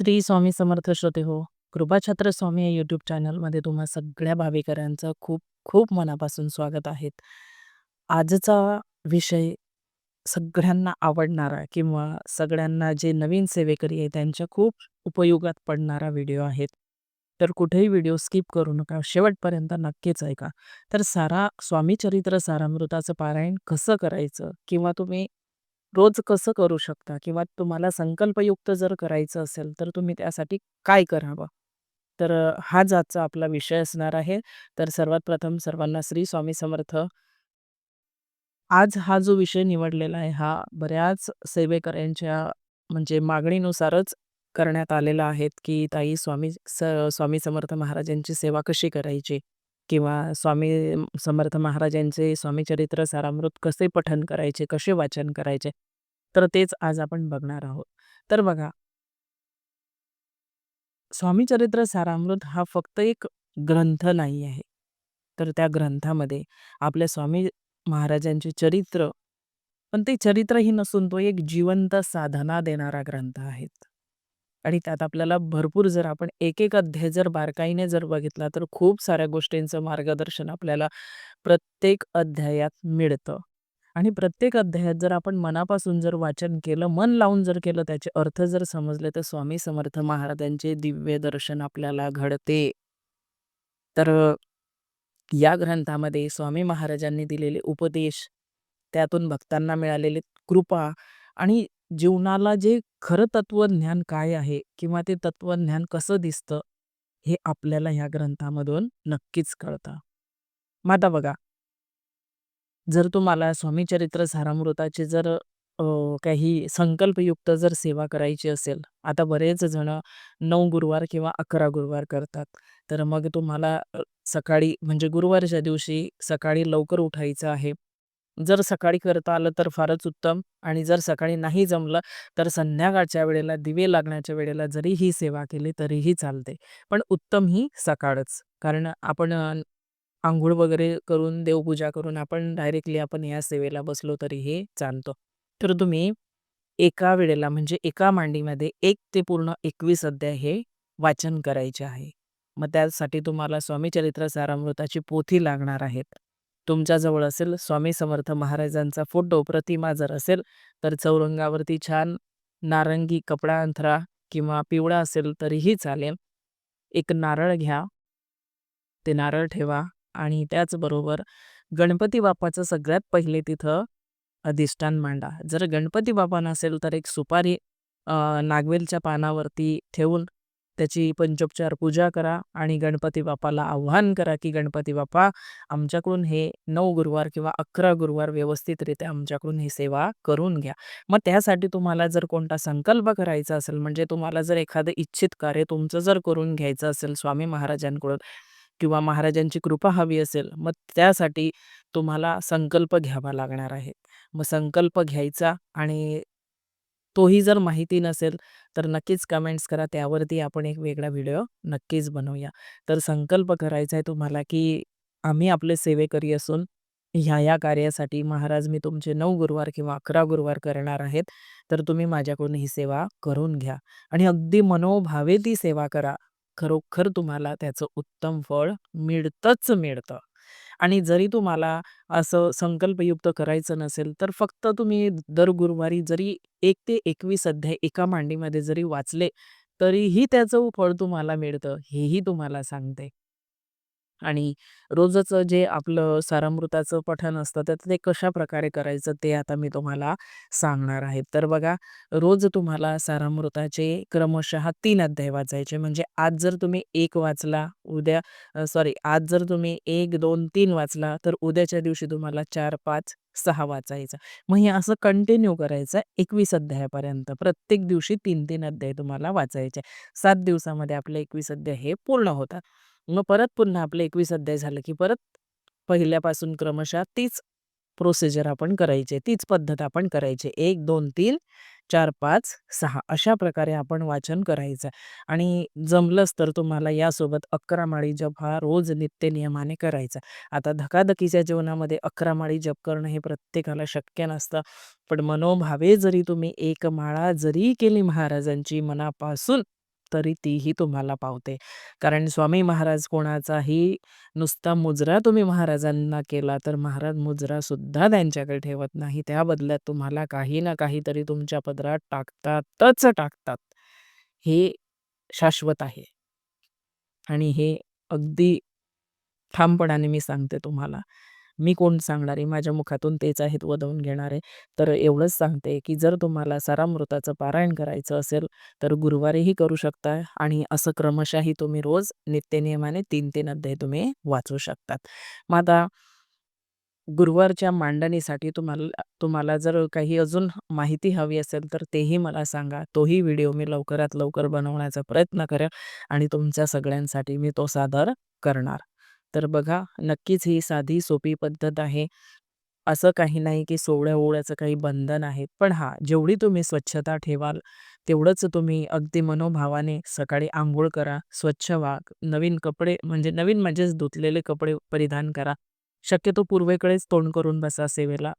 श्री स्वामी समर्थ श्रोते हो. कृपाछत्र स्वामी या यूट्यूब चॅनलमध्ये तुम्हा सगळ्या भाविकरांचं खूप खूप मनापासून स्वागत आहेत आजचा विषय सगळ्यांना आवडणारा किंवा सगळ्यांना जे नवीन सेवेकरी आहे त्यांच्या खूप उपयोगात पडणारा व्हिडिओ आहे. तर कुठेही व्हिडिओ स्किप करू नका. शेवटपर्यंत नक्कीच ऐका. तर सारा स्वामी चरित्र सारामृताचं पारायण कसं करायचं किंवा तुम्ही रोज कसं करू शकता किंवा तुम्हाला संकल्पयुक्त जर करायचं असेल तर तुम्ही त्यासाठी काय करावं? तर अ, हाच आजचा आपला विषय असणार आहे. तर सर्वात प्रथम सर्वांना श्री स्वामी समर्थ. आज हा जो विषय निवडलेला आहे हा बऱ्याच सेवेकऱ्यांच्या म्हणजे मागणीनुसारच करण्यात आलेला आहे, की ताई स्वामी स स्वामी समर्थ महाराजांची सेवा कशी करायची? किंवा स्वामी समर्थ महाराजांचे स्वामी चरित्र सारामृत कसे पठन करायचे, कसे वाचन करायचे? तर तेच आज आपण बघणार आहोत. तर बघा स्वामी चरित्र सारामृत हा फक्त एक ग्रंथ नाही आहे. तर त्या ग्रंथामध्ये आपल्या स्वामी महाराजांचे चरित्र, पण ते चरित्रही नसून तो एक जिवंत साधना देणारा ग्रंथ आहेत आणि त्यात आपल्याला भरपूर जर आपण एक-एक अध्याय जर बारकाईने जर बघितला तर खूप साऱ्या गोष्टींचं मार्गदर्शन आपल्याला प्रत्येक अध्यायात मिळतं. आणि प्रत्येक अध्यायात जर आपण मनापासून जर वाचन केलं, मन लावून जर केलं, त्याचे अर्थ जर समजले तर स्वामी समर्थ महाराजांचे दिव्य दर्शन आपल्याला घडते. तर या ग्रंथामध्ये स्वामी महाराजांनी दिलेले उपदेश, त्यातून भक्तांना मिळालेले कृपा आणि जीवनाला जे खरं तत्वज्ञान काय आहे किंवा ते तत्वज्ञान कसं दिसतं, हे आपल्याला ह्या ग्रंथामधून नक्कीच कळतं. माता बघा जर तुम्हाला स्वामी चरित्र सारामृताची जर काही संकल्पयुक्त जर सेवा करायची असेल, आता बरेच जण नऊ गुरुवार किंवा 11 गुरुवार करतात. तर मग तुम्हाला सकाळी म्हणजे गुरुवारच्या दिवशी सकाळी लवकर उठायचं आहे. जर सकाळी करता आलं तर फारच उत्तम आणि जर सकाळी नाही जमलं तर संध्याकाळच्या वेळेला दिवे लागण्याच्या वेळेला जरी ही सेवा केली तरीही चालते. पण उत्तम ही सकाळच. कारण आपण आंघोळ वगैरे करून, देवपूजा करून आपण डायरेक्टली आपण या सेवेला बसलो तरीही चालतो तर तुम्ही एका वेळेला म्हणजे एका मांडीमध्ये एक ते पूर्ण 21 अध्याय हे वाचन करायचे आहे. मग त्यासाठी तुम्हाला स्वामी चरित्र सारामृताची पोथी लागणार आहेत. तुमच्याजवळ असेल स्वामी समर्थ महाराजांचा फोटो, प्रतिमा जर असेल तर चौरंगावरती छान नारंगी कपडा अंथरा किंवा पिवळा असेल तरीही चालेल. एक नारळ घ्या. ते नारळ ठेवा आणि त्याचबरोबर गणपती बाप्पाचं सगळ्यात पहिले तिथं अधिष्ठान मांडा. जर गणपती बाप्पा नसेल तर एक सुपारी नागवेलच्या पानावरती ठेवून त्याची पंचोपचार पूजा करा आणि गणपती बाप्पाला आवाहन करा, की गणपती बाप्पा आमच्याकडून हे नऊ गुरुवार किंवा 11 गुरुवार व्यवस्थितरित्या आमच्याकडून ही सेवा करून घ्या. मग त्यासाठी तुम्हाला जर कोणता संकल्प करायचा असेल, म्हणजे तुम्हाला जर एखादं इच्छित कार्य तुमचं जर करून घ्यायचं असेल स्वामी महाराजांकडून किंवा महाराजांची कृपा हवी असेल, मग त्यासाठी तुम्हाला संकल्प घ्यावा लागणार आहे. मग संकल्प घ्यायचा आणि तोही जर माहिती नसेल तर नक्कीच कमेंट्स करा. त्यावरती आपण एक वेगळा व्हिडिओ नक्कीच बनवूया. तर संकल्प करायचा आहे तुम्हाला, की आम्ही आपले सेवेकरी असून ह्या या कार्यासाठी महाराज मी तुमचे नऊ गुरुवार किंवा 11 गुरुवार करणार आहेत. तर तुम्ही माझ्याकडून ही सेवा करून घ्या आणि अगदी मनोभावे ती सेवा करा. खरोखर तुम्हाला त्याचं उत्तम फळ मिळतंच मिळतं. आणि जरी तुम्हाला असं संकल्पयुक्त करायचं नसेल, तर फक्त तुम्ही दर गुरुवारी जरी एक ते 21 अध्याय एका मांडीमध्ये जरी वाचले, तरीही त्याचं फळ तुम्हाला मिळतं, हेही तुम्हाला सांगते. आणि रोजचं जे आपलं सारामृताचं पठण असतं, तर ते कशा प्रकारे करायचं ते आता मी तुम्हाला सांगणार आहे. तर बघा, रोज तुम्हाला सारामृताचे क्रमशः तीन अध्याय वाचायचे. म्हणजे आज जर तुम्ही एक वाचला, उद्या सॉरी आज जर तुम्ही 1, 2, 3 वाचला, तर उद्याच्या दिवशी तुम्हाला 4, 5, 6 वाचायचं. मग हे असं कंटिन्यू करायचं 21 अध्यायापर्यंत. प्रत्येक दिवशी 3-3 अध्याय तुम्हाला वाचायचे. सात दिवसामध्ये आपले 21 अध्याय हे पूर्ण होतात. मग परत पुन्हा आपलं एकवीस अध्याय झालं, की परत पहिल्यापासून क्रमशः तीच प्रोसिजर आपण करायचे तीच पद्धत आपण करायची आहे. 1, 2, 3, 4, 5, 6 अशा प्रकारे आपण वाचन करायचं आणि जमलंच तर तुम्हाला यासोबत 11 माळी जप हा रोज नित्य नियमाने करायचा. आता धकाधकीच्या जीवनामध्ये 11 माळी जप करणं हे प्रत्येकाला शक्य नसतं. पण मनोभावे जरी तुम्ही एक माळा जरी केली महाराजांची मनापासून, तरी तीही तुम्हाला पावते. कारण स्वामी महाराज कोणाचाही नुसता मुजरा तुम्ही महाराजांना केला, तर महाराज मुजरासुद्धा त्यांच्याकडे ठेवत नाही. त्या बदल्यात तुम्हाला काही ना काहीतरी तुमच्या पदरात टाकतातच टाकतात. हे शाश्वत आहे. आणि हे अगदी ठामपणाने मी सांगते तुम्हाला. मी कोण सांगणार आहे? माझ्या मुखातून तेच आहेत वदवून घेणारे. तर एवढंच सांगते, की जर तुम्हाला सारामृताचं पारायण करायचं असेल, तर गुरुवारीही करू शकता आणि असं क्रमशःही तुम्ही रोज नित्यनियमाने 3-3 अध्याय तुम्ही वाचू शकतात. मग आता गुरुवारच्या मांडणीसाठी तुम्हाला तुम्हाला जर काही अजून माहिती हवी असेल, तर तेही मला सांगा. तोही व्हिडिओ मी लवकरात लवकर बनवण्याचा प्रयत्न करेन आणि तुमच्या सगळ्यांसाठी मी तो सादर करणार. तर बघा, नक्कीच ही साधी सोपी पद्धत आहे. असं काही नाही, की सोवळ्या-ओवळ्याचं काही बंधन आहे. पण हा जेवढी तुम्ही स्वच्छता ठेवाल, तेवढंच तुम्ही अगदी मनोभावाने सकाळी आंघोळ करा, स्वच्छ व्हा, नवीन कपडे म्हणजे नवीन म्हणजेच धुतलेले कपडे परिधान करा. शक्यतो पूर्वेकडेच तोंड करून बसा सेवेला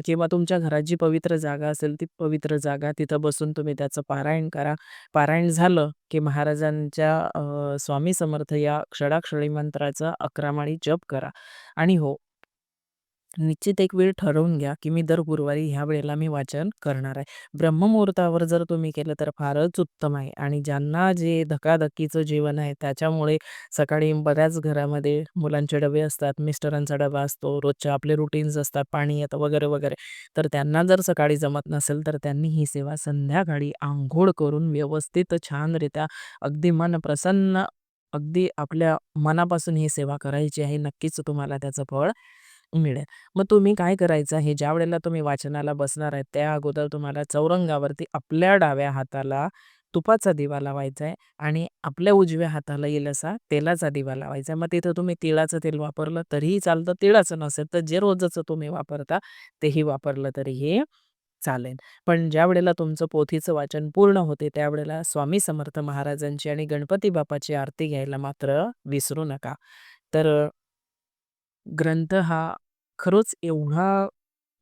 किंवा तुमच्या घरात जी पवित्र जागा असेल, ती पवित्र जागा तिथं बसून तुम्ही त्याचं पारायण करा. पारायण झालं, की महाराजांच्या अ, स्वामी समर्थ या क्षणाक्षणी मंत्राचा 11 माळी जप करा. आणि हो निश्चित एक वेळ ठरवून घ्या, की मी दर गुरुवारी ह्या वेळेला मी वाचन करणार आहे. ब्रह्ममुहूर्तावर जर तुम्ही केलं तर फारच उत्तम आहे आणि ज्यांना जे धकाधकीचं जीवन आहे, त्याच्यामुळे सकाळी बऱ्याच घरामध्ये मुलांचे डबे असतात, मिस्टरांचा डबा असतो, रोजचे आपले रुटीन्स असतात, पाणी येतं वगैरे, वगैरे. तर त्यांना जर सकाळी जमत नसेल, तर त्यांनी ही सेवा संध्याकाळी आंघोळ करून व्यवस्थित छानरित्या अगदी मन प्रसन्न, अगदी आपल्या मनापासून ही सेवा करायची आहे. नक्कीच तुम्हाला त्याचं फळ मिळेल. मग तुम्ही काय करायचं आहे, ज्या वेळेला तुम्ही वाचनाला बसणार आहे, त्या अगोदर तुम्हाला चौरंगावरती आपल्या डाव्या हाताला तुपाचा दिवा लावायचा आहे आणि आपल्या उजव्या हाताला येईल असा तेलाचा दिवा लावायचा आहे. मग तिथं तुम्ही तिळाचं तेल वापरलं तरीही चालतं, तिळाचं नसेल तर जे रोजचं तुम्ही वापरता तेही वापरलं तरीही चालेल. पण ज्यावेळेला तुमचं पोथीचं वाचन पूर्ण होते, त्यावेळेला स्वामी समर्थ महाराजांची आणि गणपती बाप्पाची आरती घ्यायला मात्र विसरू नका. तर ग्रंथ हा खरंच एवढा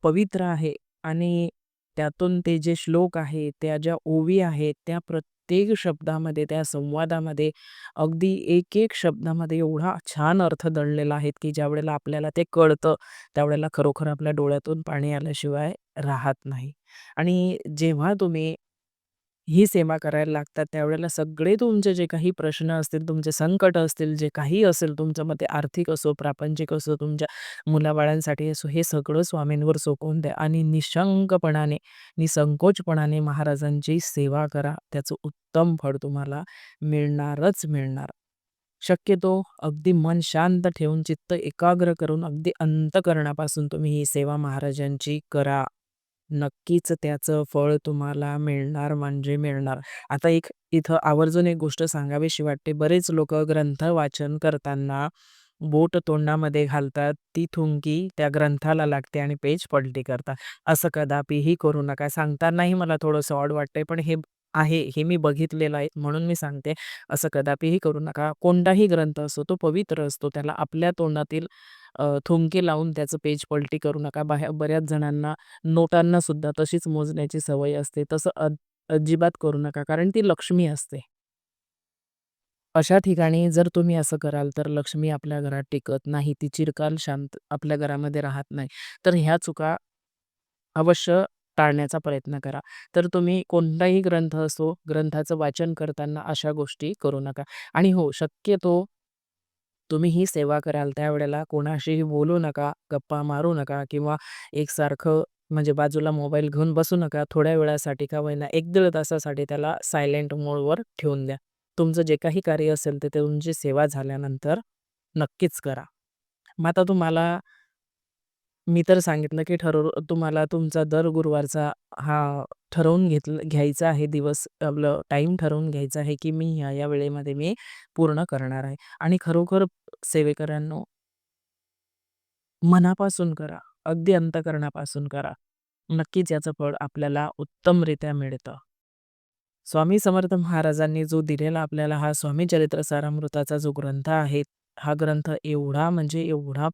पवित्र आहे आणि त्यातून ते जे श्लोक आहे त्या ज्या ओवी आहेत, त्या प्रत्येक शब्दामध्ये, त्या संवादामध्ये अगदी एक-एक शब्दामध्ये एवढा छान अर्थ दडलेला आहे, की ज्यावेळेला आपल्याला ते कळतं, त्यावेळेला खरोखर आपल्या डोळ्यातून पाणी आल्याशिवाय राहत नाही. आणि जेव्हा तुम्ही ही सेवा करायला लागतात, त्यावेळेला सगळे तुमचे जे काही प्रश्न असतील, तुमचे संकट असतील, जे काही असेल तुमचं, मग ते आर्थिक असो, प्रापंचिक असो, तुमच्या मुलाबाळांसाठी असो, हे सगळं स्वामींवर सोपवून द्या आणि निशंकपणाने, निसंकोचपणाने महाराजांची सेवा करा. त्याचं उत्तम फळ तुम्हाला मिळणारच मिळणार. शक्यतो अगदी मन शांत ठेवून, चित्त एकाग्र करून, अगदी अंतःकरणापासून तुम्ही ही सेवा महाराजांची करा. नक्कीच त्याचं फळ तुम्हाला मिळणार म्हणजे मिळणार. आता एक इथं आवर्जून एक गोष्ट सांगावीशी वाटते. बरेच लोक ग्रंथ वाचन करताना बोट तोंडामध्ये घालतात, ती थुंकी त्या ग्रंथाला लागते आणि पेज पलटी करतात. असं कदापिही करू नका. सांगतानाही मला थोडंसं ऑड वाटतंय, पण हे आहे, हे मी बघितलेलं आहे म्हणून मी सांगते. असं कदापिही करू नका. कोणताही ग्रंथ असो, तो पवित्र असतो. त्याला आपल्या तोंडातील थुंके लावून त्याचं पेज पलटी करू नका. बाहेर बऱ्याच जणांना नोटांना सुद्धा तशीच मोजण्याची सवय असते. तसं अजिबात करू नका, कारण ती लक्ष्मी असते. अशा ठिकाणी जर तुम्ही असं कराल, तर लक्ष्मी आपल्या घरात टिकत नाही. ती चिरकाल शांत आपल्या घरामध्ये राहत नाही. तर ह्या चुका अवश्य टाळण्याचा प्रयत्न करा. तर तुम्ही कोणताही ग्रंथ असो, ग्रंथाचं वाचन करताना अशा गोष्टी करू नका. आणि हो, शक्यतो तुम्ही ही सेवा कराल त्यावेळेला कोणाशीही बोलू नका, गप्पा मारू नका किंवा एकसारखं म्हणजे बाजूला मोबाईल घेऊन बसू नका. थोड्या वेळासाठी का होईना एक दीड तासासाठी त्याला सायलेंट मोडवर ठेवून द्या. तुमचं जे काही कार्य असेल ते तुमची सेवा झाल्यानंतर नक्कीच करा. मग आता तुम्हाला मी तर सांगितलं, की ठरव तुम्हाला तुमचा दर गुरुवारचा हा ठरवून घेतलं घ्यायचा आहे दिवस आपलं टाईम ठरवून घ्यायचा आहे, की मी ह्या या वेळेमध्ये मी पूर्ण करणार आहे. आणि खरोखर सेवेकऱ्यांनो मनापासून करा. अगदी अंतःकरणापासून करा. नक्कीच याचं फळ आपल्याला उत्तमरित्या मिळतं. स्वामी समर्थ महाराजांनी जो दिलेला आपल्याला हा स्वामी चरित्र सारामृताचा जो ग्रंथ आहे, हा ग्रंथ एवढा म्हणजे एवढा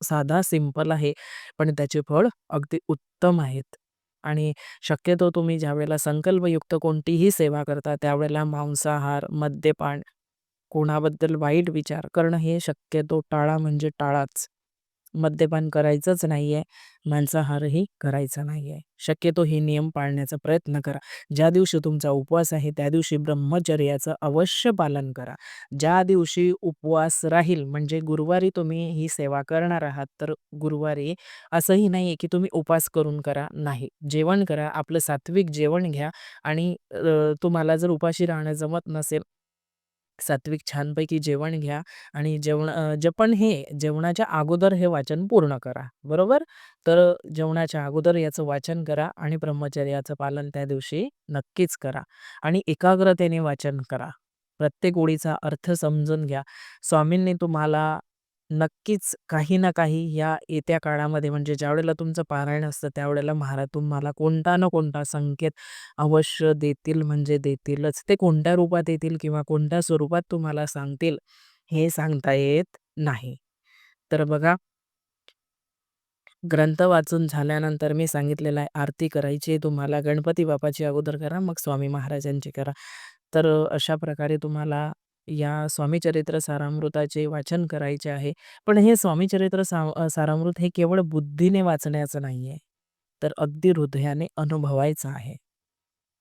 साधा सिंपल आहे, पण त्याचे फळ अगदी उत्तम आहेत. आणि शक्यतो तुम्ही ज्यावेळेला संकल्पयुक्त कोणतीही सेवा करता त्यावेळेला मांसाहार, मद्यपान, कोणाबद्दल वाईट विचार करणं हे शक्यतो टाळा म्हणजे टाळाच. मद्यपान करायचंच नाहीये, मांसाहारही करायचा नाहीये. शक्यतो हे नियम पाळण्याचा प्रयत्न करा. ज्या दिवशी तुमचा उपवास आहे त्या दिवशी ब्रह्मचर्याचं अवश्य पालन करा. ज्या दिवशी उपवास राहील म्हणजे गुरुवारी तुम्ही ही सेवा करणार आहात, तर गुरुवारी असंही नाहीये की तुम्ही उपवास करून करा. नाही. जेवण करा, आपलं सात्विक जेवण घ्या आणि अ, तुम्हाला जर उपाशी राहणं जमत नसेल सात्विक छानपैकी जेवण घ्या आणि जेवण जपण जे पण हे जेवणाच्या अगोदर हे वाचन पूर्ण करा. बरोबर? तर जेवणाच्या अगोदर याचं वाचन करा आणि ब्रह्मचर्याचं पालन त्या दिवशी नक्कीच करा आणि एकाग्रतेने वाचन करा. प्रत्येक ओळीचा अर्थ समजून घ्या. स्वामींनी तुम्हाला नक्कीच काही ना काही या येत्या काळामध्ये म्हणजे ज्यावेळेला तुमचं पारायण असतं त्यावेळेला महाराज तुम्हाला कोणता ना कोणता संकेत अवश्य देतील म्हणजे देतीलच. ते कोणत्या रूपात येतील किंवा कोणत्या स्वरूपात तुम्हाला सांगतील हे सांगता येत नाही. तर बघा ग्रंथ वाचून झाल्यानंतर मी सांगितलेलं आहे आरती करायची आहे तुम्हाला गणपती बाप्पाची अगोदर करा, मग स्वामी महाराजांची करा. तर अशा प्रकारे तुम्हाला या स्वामी चरित्र सारामृताचे वाचन करायचे आहे. पण हे स्वामी चरित्र सा सारामृत हे केवळ बुद्धीने वाचण्याचं नाही आहे तर अगदी हृदयाने अनुभवायचं आहे.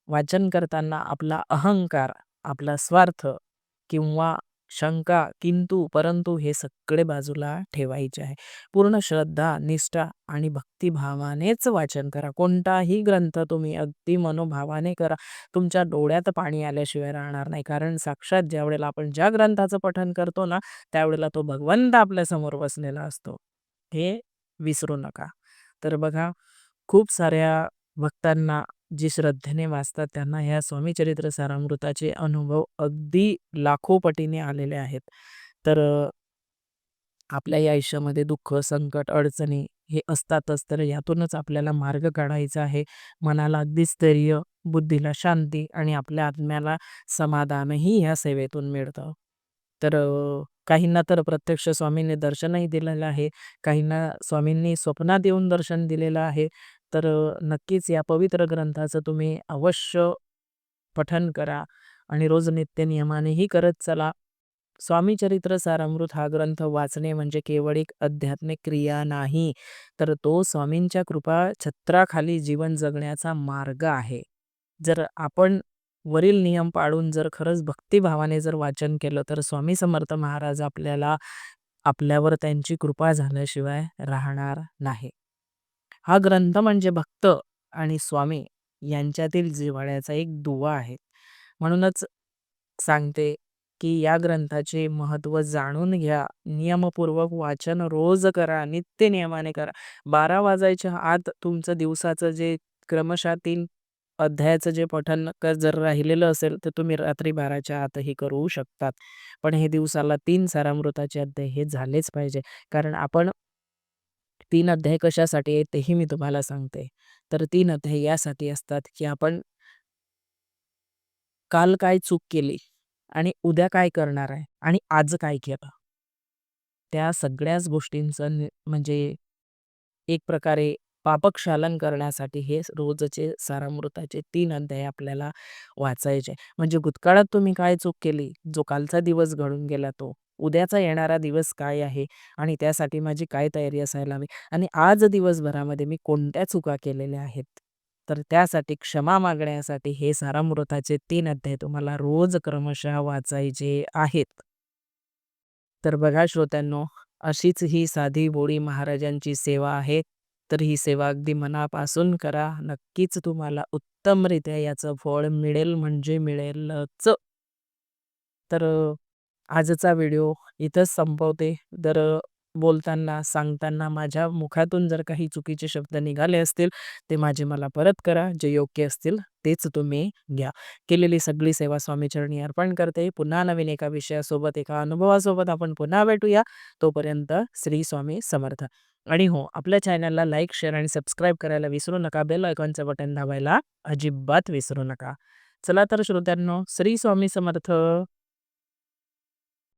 वाचन करताना आपला अहंकार, आपला स्वार्थ किंवा शंका, किंतु, परंतु हे सगळे बाजूला ठेवायचे आहे. पूर्ण श्रद्धा, निष्ठा आणि भक्तिभावानेच वाचन करा. कोणताही ग्रंथ तुम्ही अगदी मनोभावाने करा. तुमच्या डोळ्यात पाणी आल्याशिवाय राहणार नाही. कारण साक्षात ज्यावेळेला आपण ज्या ग्रंथाचं पठन करतो ना, त्यावेळेला तो भगवंत आपल्यासमोर बसलेला असतो. हे विसरू नका. तर बघा खूप साऱ्या भक्तांना जी श्रद्धेने वाचतात त्यांना ह्या स्वामी चरित्र सारामृताचे अनुभव अगदी लाखो पटीने आलेले आहेत. तर आपल्या या आयुष्यामध्ये दुःख, संकट, अडचणी हे असतातच. तर यातूनच आपल्याला मार्ग काढायचा आहे. मनाला अगदी स्थैर्य, बुद्धीला शांती आणि आपल्या आत्म्याला समाधानही ह्या सेवेतून मिळतं. तर काहींना तर प्रत्यक्ष स्वामींनी दर्शनही दिलेलं आहे. काहींना स्वामींनी स्वप्नात येऊन दर्शन दिलेलं आहे. तर नक्कीच या पवित्र ग्रंथाचं तुम्ही अवश्य पठन करा आणि रोज नित्यनियमानेही करत चला. स्वामी चरित्र सारामृत हा ग्रंथ वाचणे म्हणजे केवळ एक आध्यात्मिक क्रिया नाही, तर तो स्वामींच्या कृपा छत्राखाली जीवन जगण्याचा मार्ग आहे. जर आपण वरील नियम पाळून जर खरंच भक्तिभावाने जर वाचन केलं, तर स्वामी समर्थ महाराज आपल्याला आपल्यावर त्यांची कृपा झाल्याशिवाय राहणार नाही. हा ग्रंथ म्हणजे भक्त आणि स्वामी यांच्यातील जिव्हाळ्याचा एक दुवा आहे. म्हणूनच सांगते, की या ग्रंथाचे महत्त्व जाणून घ्या. नियमपूर्वक वाचन रोज करा, नित्य नियमाने करा. 12 वाजायच्या आत तुमचं दिवसाचं जे क्रमशः तीन अध्यायाचं जे पठन जर राहिलेलं असेल, तर तुम्ही रात्री 12च्या आतही करू शकतात. पण हे दिवसाला तीन सारामृताचे अध्याय हे झालेच पाहिजे. कारण आपण तीन अध्याय कशासाठी आहेत तेही मी तुम्हाला सांगते. तर तीन अध्याय यासाठी असतात, की आपण काल काय चूक केली आणि उद्या काय करणार आहे आणि आज काय केलं? त्या सगळ्याच गोष्टींचं म्हणजे एक प्रकारे पापक्षालन करण्यासाठी हे रोजचे सारामृताचे तीन अध्याय आपल्याला वाचायचे. म्हणजे भूतकाळात तुम्ही काय चूक केली, जो कालचा दिवस घडून गेला तो, उद्याचा येणारा दिवस काय आहे आणि त्यासाठी माझी काय तयारी असायला हवी आणि आज दिवसभरामध्ये मी कोणत्या चुका केलेल्या आहेत. तर त्यासाठी क्षमा मागण्यासाठी हे सारामृताचे तीन अध्याय तुम्हाला रोज क्रमशः वाचायचे आहेत. तर बघा श्रोत्यांनो, अशीच ही साधी बोळी महाराजांची सेवा आहे. तर ही सेवा अगदी मनापासून करा. नक्कीच तुम्हाला उत्तमरित्या याचं फळ मिळेल म्हणजे मिळेलच. तर आजचा व्हिडिओ इथंच संपवते. तर बोलताना, सांगताना माझ्या मुखातून जर काही चुकीचे शब्द निघाले असतील, ते माझे मला परत करा. जे योग्य असतील तेच तुम्ही घ्या. केलेली सगळी सेवा स्वामीचरणी अर्पण करते. पुन्हा नवीन एका विषयासोबत, एका अनुभवासोबत आपण पुन्हा भेटूया. तोपर्यंत श्री स्वामी समर्थ. आणि हो, आपल्या चॅनलला लाईक, शेअर आणि सबस्क्राईब करायला विसरू नका. बेल आयकॉनचं बटन दाबायला अजिबात विसरू नका. चला तर श्रोत्यांनो, श्री स्वामी समर्थ.